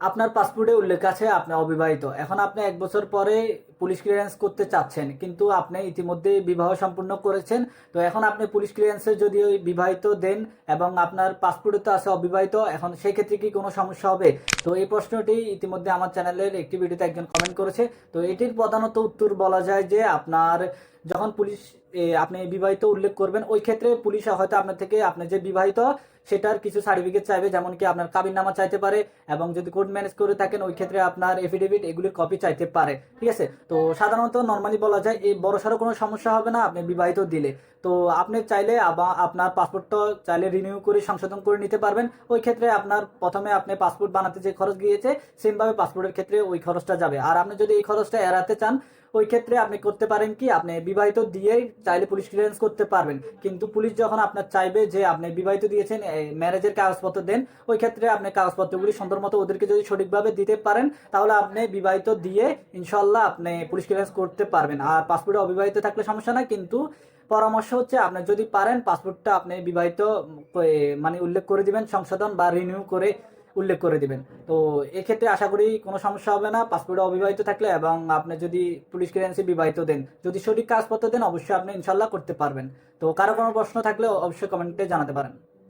আপনার পাসপোর্টে উল্লেখ আছে, আপনি অবিবাহিত। এখন আপনি এক বছর পরে পুলিশ ক্লিয়ারেন্স করতে চাচ্ছেন, কিন্তু আপনি ইতিমধ্যে বিবাহ সম্পূর্ণ করেছেন। তো এখন আপনি পুলিশ ক্লিয়ারেন্সে যদি ওই বিবাহিত দেন এবং আপনার পাসপোর্টে তো আছে অবিবাহিত, এখন সেই ক্ষেত্রে কি কোনো সমস্যা হবে? তো এই প্রশ্নটি ইতিমধ্যে আমার চ্যানেলের একটি ভিডিওতে একজন কমেন্ট করেছে। তো এটির প্রধানত উত্তর বলা যায় যে আপনার যখন পুলিশ আপনি বিবাহিত উল্লেখ করবেন, ওই ক্ষেত্রে পুলিশ হয়তো আপনার থেকে আপনি যে বিবাহিত, সেটার কিছু সার্টিফিকেট চাইবে, যেমন কি আপনার কাবিন নামা চাইতে পারে, এবং যদি কোর্ট ম্যানেজ করে থাকেন, ওই ক্ষেত্রে আপনার এফিডেভিট এগুলির কপি চাইতে পারে, ঠিক আছে? তো সাধারণত নর্মালি বলা যায়, এই বড় সড়ো কোনো সমস্যা হবে না, আপনি বিবাহিত দিলে। তো আপনি চাইলে আপনার পাসপোর্টটা চাইলে রিনিউ করে সংশোধন করে নিতে পারবেন, ওই ক্ষেত্রে আপনার প্রথমে আপনি পাসপোর্ট বানাতে যে খরচ গিয়েছে সেমভাবে পাসপোর্টের ক্ষেত্রে ওই খরচটা যাবে। আর আপনি যদি এই খরচটা এড়াতে চান ওই ক্ষেত্রে আপনি করতে পারেন কি, আপনি বিবাহিত দিয়েই চাইলে পুলিশ ক্লিয়ারেন্স করতে পারবেন। কিন্তু পুলিশ যখন আপনার চাইবে যে আপনি বিবাহিত দিয়েছেন ম্যারেজের কাগজপত্র দেন, ওই ক্ষেত্রে আপনি কাগজপত্রগুলি সুন্দর মতো ওদেরকে যদি সঠিকভাবে দিতে পারেন, তাহলে আপনি বিবাহিত দিয়ে ইনশাল্লাহ আপনি পুলিশ ক্লিয়ারেন্স করতে পারবেন। আর পাসপোর্টে অবিবাহিত থাকলে সমস্যা নাই, কিন্তু পরামর্শ হচ্ছে আপনি যদি পারেন পাসপোর্টটা আপনি বিবাহিত মানে উল্লেখ করে দিবেন, সংশোধন বা রিনিউ করে উল্লেখ করে দিবেন। তো এক্ষেত্রে আশা করি কোনো সমস্যা হবে না। পাসপোর্টে অবিবাহিত থাকলে এবং আপনি যদি পুলিশ ক্লিয়ারেন্সে বিবাহিত দেন, যদি সঠিক কাজপত্র দেন, অবশ্যই আপনি ইনশাল্লাহ করতে পারবেন। তো কারও কোনো প্রশ্ন থাকলে অবশ্যই কমেন্টে জানাতে পারেন।